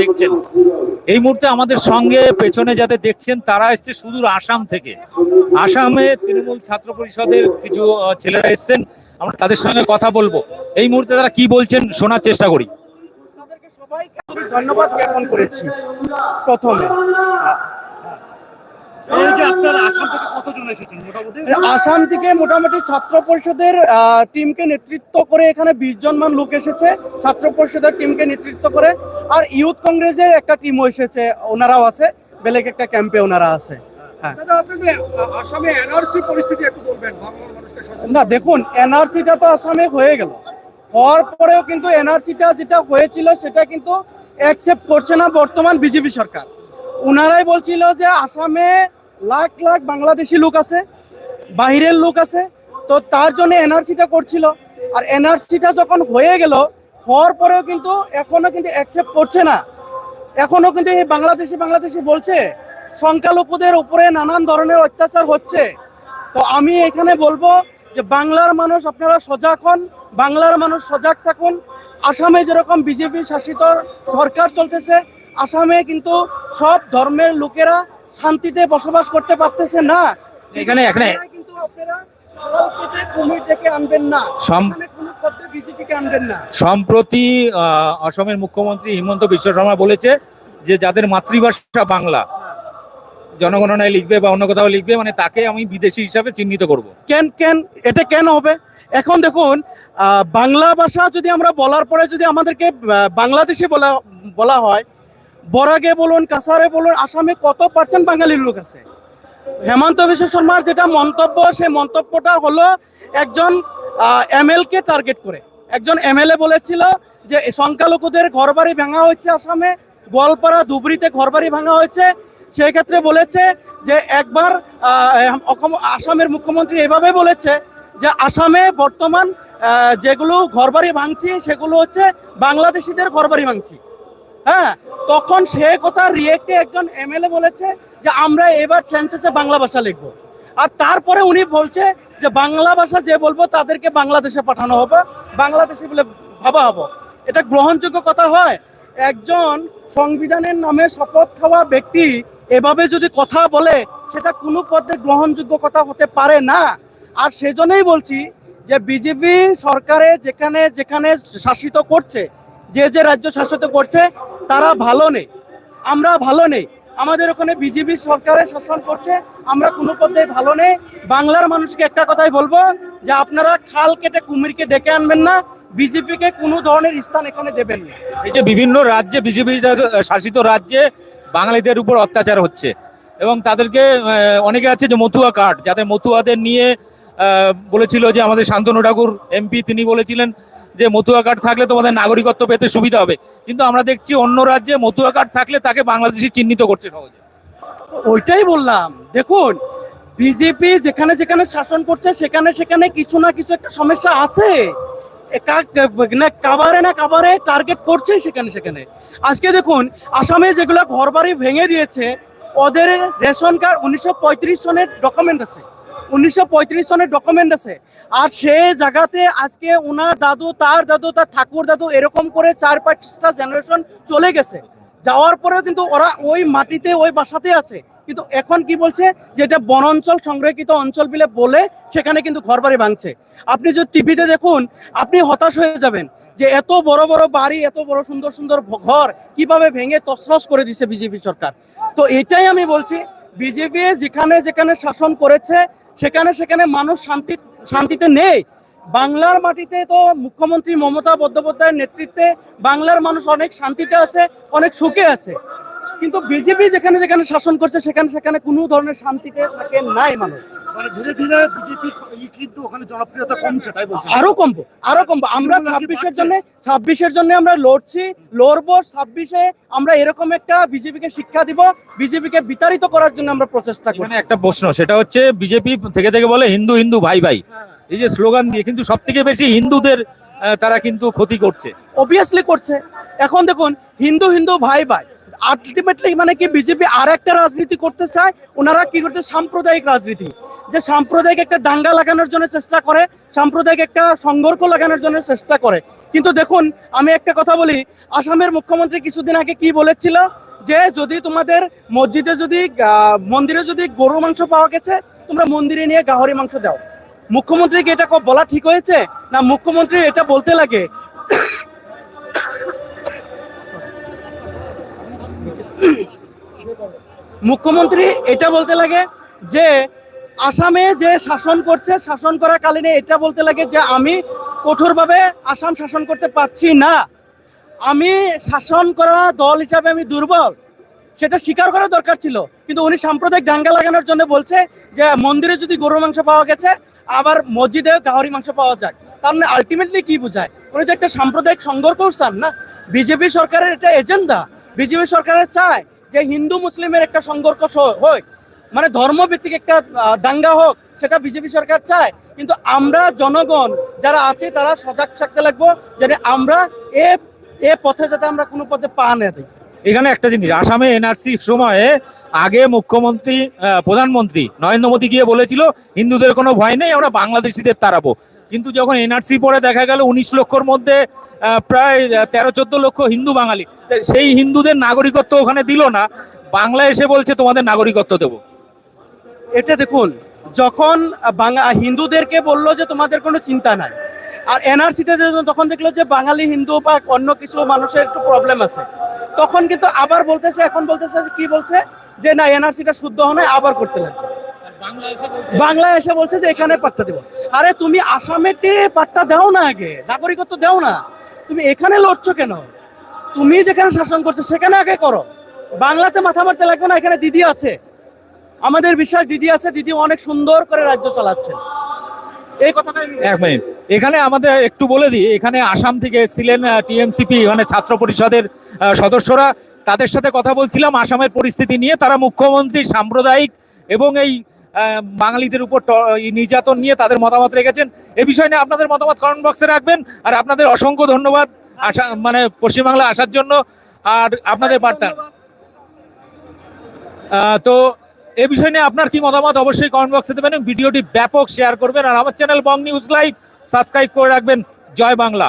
দেখছেন। এই মুহূর্তে আমাদের সঙ্গে পেছনে যাদের দেখছেন, তারা এসছে সুদূর আসাম থেকে। আসামে তৃণমূল ছাত্র পরিষদের কিছু ছেলেরা এসছেন। আমরা তাদের সঙ্গে কথা বলব। এই মুহূর্তে তারা কি বলছেন শোনার চেষ্টা করি। ধন্যবাদ জ্ঞাপন করেছি প্রথমে। আসাম থেকে মোটামুটি? ছাত্র পরিষদের টিমকে নেতৃত্ব করে এখানে বিশ জন মান লোক এসেছে। ছাত্র পরিষদের টিমকে নেতৃত্ব করে। আর ইউথ কংগ্রেসের একটা টিমও এসেছে ওনারাও আছে। বেলেগ একটা ক্যাম্পে ওনারা আছে। হ্যাঁ। না দেখুন এনআরসিটা তো আসামে হয়ে গেল। হওয়ার পরেও কিন্তু এনআরসিটা যেটা হয়েছিল সেটা কিন্তু অ্যাকসেপ্ট করছে না বর্তমান বিজেপি সরকার। ওনারাই বলছিল যে আসামে লাখ লাখ বাংলাদেশি লোক আছে, বাহিরের লোক আছে, তো তার জন্য এনআরসিটা করছিল। আর এনআরসিটা যখন হয়ে গেল, হওয়ার পরেও কিন্তু এখনও কিন্তু অ্যাকসেপ্ট করছে না। এখনও কিন্তু এই বাংলাদেশি বাংলাদেশি বলছে, সংখ্যালঘুদের উপরে নানান ধরনের অত্যাচার হচ্ছে। তো আমি এখানে বলব যে বাংলার মানুষ আপনারা সজাগ হন, বাংলার মানুষ সজাগ থাকুন। আসামে যেরকম বিজেপি শাসিত সরকার চলতেছে, আসামে কিন্তু সব ধর্মের লোকেরা শান্তিতে বসবাস করতে পারতেছে না। এখানে এখানে। কিন্তু আপনারা সম্প্রতি অসমের মুখ্যমন্ত্রী হিমন্ত বিশ্ব শর্মা বলেছে যে যাদের মাতৃভাষা বাংলা জনগণনায় লিখবে বা অন্য কোথাও লিখবে মানে তাকে আমি বিদেশি হিসাবে চিহ্নিত করব। কেন কেন এটা কেন হবে? এখন দেখুন বাংলা ভাষা যদি আমরা বলার পরে যদি আমাদেরকে বাংলাদেশে বলা বলা হয় বরাগে বলুন কাসারে বলুন, আসামে কত পার্সেন্ট বাঙালির লোক আছে? হেমন্ত বিশ্ব শর্মার যেটা মন্তব্য, সেই মন্তব্যটা হলো একজন এমএল কে টার্গেট করে। একজন এমএলএ বলেছিল যে সংখ্যালঘুদের ঘরবাড়ি ভাঙা হয়েছে আসামে, গোয়ালপাড়া, ধুবড়িতে ঘরবাড়ি ভাঙা হয়েছে। সেই ক্ষেত্রে বলেছে যে একবার আসামের মুখ্যমন্ত্রী এভাবে বলেছে যে আসামে বর্তমান যেগুলো ঘরবাড়ি ভাঙছি, সেগুলো হচ্ছে বাংলাদেশিদের ঘরবাড়ি ভাঙছি। হ্যাঁ তখন সে কথা রিয়েক্টে একজন এমএলএ বলেছে যে আমরা এবার চ্যান্সেসে বাংলা ভাষা লিখব। আর তারপরে উনি বলছে যে বাংলা ভাষা যে বলব তাদেরকে বাংলাদেশে পাঠানো হবে, বাংলাদেশে বলে ভাবা হব। এটা গ্রহণযোগ্য কথা হয়। একজন সংবিধানের নামে শপথ খাওয়া ব্যক্তি এভাবে যদি কথা বলে, সেটা কোনো পথে গ্রহণযোগ্য কথা হতে পারে না। আর সেজন্যই বলছি যে বিজেপি সরকারে যেখানে যেখানে শাসিত করছে, যে যে রাজ্য শাসিত করছে তারা ভালো নেই। আমরা ভালো নেই। আমাদের ওখানে বিজেপি সরকারে শাসন করছে। আমরা কোনো পথে ভালো নেই। বাংলার মানুষকে একটা কথাই বলব যে আপনারা খাল কেটে কুমিরকে ডেকে আনবেন না। বিজেপিকে কোনো ধরনের স্থান এখানে দেবেন না। এই যে বিভিন্ন রাজ্যে, বিজেপি শাসিত রাজ্যে বাঙালিদের উপর অত্যাচার হচ্ছে এবং তাদেরকে অনেকে আছে যে মতুয়া কার্ড, যাতে মতুয়াদের নিয়ে বলেছিল যে আমাদের শান্তনু ঠাকুর, এমপি, তিনি বলেছিলেন যে মতুয়া কার্ড থাকলে তোমাদের নাগরিকত্ব পেতে সুবিধা হবে। কিন্তু আমরা দেখছি অন্য রাজ্যে মতুয়া কার্ড থাকলে তাকে বাংলাদেশি চিহ্নিত করছে সহজে। ওইটাই বললাম। দেখুন বিজেপি যেখানে যেখানে শাসন করছে, সেখানে সেখানে কিছু না কিছু একটা সমস্যা আছে। না, কাবারে না কাবারে টার্গেট করছে সেখানে সেখানে। আজকে দেখুন, আসামে যেগুলো ঘরবাড়ি ভেঙে দিয়েছে, ওদের রেশন কার্ড উনিশশো পঁয়ত্রিশ সনের ডকুমেন্ট আছে। উনিশশো পঁয়ত্রিশ সনের ডকুমেন্ট আছে। আর সেই জায়গাতে আজকে ওনার দাদু, তার দাদু, তার ঠাকুর দাদু এরকম করে চার পাঁচটা জেনারেশন চলে গেছে। যাওয়ার পরেও কিন্তু ওরা ওই মাটিতে, ওই বাসাতে আছে। কিন্তু এখন কি বলছে? যে এটা বনাঞ্চল সংরক্ষিত অঞ্চল বলে বলে, সেখানে কিন্তু ঘরবাড়ি ভাঙছে। আপনি যদি টিভিতে দেখুন, আপনি হতাশ হয়ে যাবেন যে এত বড় বড় বাড়ি, এত বড় সুন্দর সুন্দর ঘর কীভাবে ভেঙে তছনছ করে দিছে বিজেপি সরকার? তো এটাই আমি বলছি, বিজেপি যেখানে যেখানে শাসন করেছে সেখানে সেখানে মানুষ শান্তি, শান্তিতে নেই। বাংলার মাটিতে তো মুখ্যমন্ত্রী মমতা বন্দ্যোপাধ্যায়ের নেতৃত্বে বাংলার মানুষ অনেক শান্তিতে আছে, অনেক সুখে আছে। কিন্তু বিজেপি যেখানে যেখানে শাসন করছে সেখানে সেখানে কোনো ধরনের শান্তিতে থাকে নাই মানুষ। মানে ধীরে ধীরে বিজেপি কিন্তু ওখানে জনপ্রিয়তা কমছে তাই বলছেন? আরও কমবো আরও কমবো। আমরা ছাব্বিশের জন্য ছাব্বিশের জন্য আমরা লড়ছি লড়বো। ছাব্বিশে আমরা এরকম একটা বিজেপিকে শিক্ষা দিব বিজেপিকে বিতাড়িত করার জন্য আমরা প্রচেষ্টা করি একটা প্রশ্ন সেটা হচ্ছে বিজেপি থেকে থেকে বলে হিন্দু হিন্দু ভাই ভাই। এই যে স্লোগান দিয়ে কিন্তু সব থেকে বেশি হিন্দুদের তারা কিন্তু ক্ষতি করছে। অবভিয়াসলি করছে। এখন দেখুন হিন্দু হিন্দু ভাই ভাই। আলটিমেটলি মানে কি বিজেপি আর একটা রাজনীতি করতে চায়, ওনারা কি করতে, সাম্প্রদায়িক রাজনীতি। যে সাম্প্রদায়িক একটা দাঙ্গা লাগানোর জন্য চেষ্টা করে, সাম্প্রদায়িক একটা সংঘর্ষ লাগানোর জন্য চেষ্টা করে। কিন্তু দেখুন, আমি একটা কথা বলি, আসামের মুখ্যমন্ত্রী কিছুদিন আগে কি বলেছিল? যে যদি তোমাদের মসজিদে যদি মন্দিরে যদি গরু মাংস পাওয়া গেছে, তোমরা মন্দিরে নিয়ে গাহরি মাংস দাও। মুখ্যমন্ত্রীকে এটা বলা ঠিক হয়েছে? না, মুখ্যমন্ত্রী এটা বলতে লাগে মুখ্যমন্ত্রী এটা বলতে লাগে যে আসামে যে শাসন করছে, শাসন করাকালীনে এটা বলতে লাগে যে আমি কঠোরভাবে আসাম শাসন করতে পারছি না। আমি শাসন করা দল হিসাবে আমি দুর্বল। সেটা স্বীকার করা দরকার ছিল। কিন্তু উনি সাম্প্রদায়িক দাঙ্গা লাগানোর জন্য বলছে যে মন্দিরে যদি গরুর মাংস পাওয়া গেছে, আবার মসজিদে গাহরি মাংস পাওয়া যায়। তার মানে আলটিমেটলি কি বোঝায়? উনি তো একটা সাম্প্রদায়িক সংঘর্ষ চান না। বিজেপি সরকারের এটা এজেন্ডা। বিজেপি সরকারের চায় যে হিন্দু মুসলিমের একটা সংঘর্ষ হোক মানে ধর্মভিত্তিক একটা দাঙ্গা হোক, সেটা বিজেপি সরকার চায়। কিন্তু আমরা জনগণ যারা আছে, তারা সজাগ থাকতে লাগবো যে আমরা এ এ পথে যাতে আমরা কোনো পথে পা না দিই। এখানে একটা জিনিস, আসামে এনআরসি সময়ে আগে মুখ্যমন্ত্রী প্রধানমন্ত্রী নরেন্দ্র মোদী গিয়ে বলেছিল, হিন্দুদের কোনো ভয় নেই, আমরা বাংলাদেশিদের তাড়াবো। কিন্তু যখন এনআরসি পরে দেখা গেল, উনিশ লক্ষর মধ্যে প্রায় তেরো, চোদ্দ লক্ষ হিন্দু বাঙালি। সেই হিন্দুদের নাগরিকত্ব ওখানে দিল না। বাংলা এসে বলছে, তোমাদের নাগরিকত্ব দেবো। এটা দেখুন, যখন বাংলা হিন্দুদেরকে বলল যে তোমাদের কোনো চিন্তা নাই, আর এনআরসিতে তখন দেখল যে বাঙালি হিন্দু বা অন্য কিছু মানুষের একটু প্রবলেম আছে, তখন কিন্তু আবার বলতেছে, এখন বলতেছে কি বলছে? যে না এনআরসিটা শুদ্ধ হয় আবার করতে লাগবে। বাংলা এসে বলছে যে, এখানে পাট্টা দিব। আরে তুমি আসামেতে পাট্টা দাও না আগে, নাগরিকত্ব দাও না। তুমি এখানে লড়ছো কেন? তুমি যেখানে শাসন করছ সেখানে আগে করো। বাংলাতে মাথা মারতে লাগবে না, এখানে দিদি আছে। আমাদের বিশ্বাস দিদি আছে, দিদি অনেক সুন্দর করে রাজ্য চালাচ্ছেন। এই কথাটা এক মিনিট। এখানে আমাদের একটু বলে দিই, এখানে আসাম থেকে এসেছিলেন টিএমসিপি মানে ছাত্র পরিষদের সদস্যরা। তাদের সাথে কথা বলছিলাম আসামের পরিস্থিতি নিয়ে। তারা মুখ্যমন্ত্রী সাম্প্রদায়িক এবং এই বাঙালিদের উপর নির্যাতন নিয়ে তাদের মতামত রেখেছেন। এ বিষয় নিয়ে আপনাদের মতামত কমেন্ট বক্সে রাখবেন। আর আপনাদের অসংখ্য ধন্যবাদ আসা মানে পশ্চিমবাংলা আসার জন্য। আর আপনাদের বার্তা। তো এ বিষয় নিয়ে আপনার কি মতামত অবশ্যই কমেন্ট বক্সে দেবেন ভিডিওটি ব্যাপক শেয়ার করবেন। আর আমার channel Bong news live subscribe করে রাখবেন। জয় বাংলা।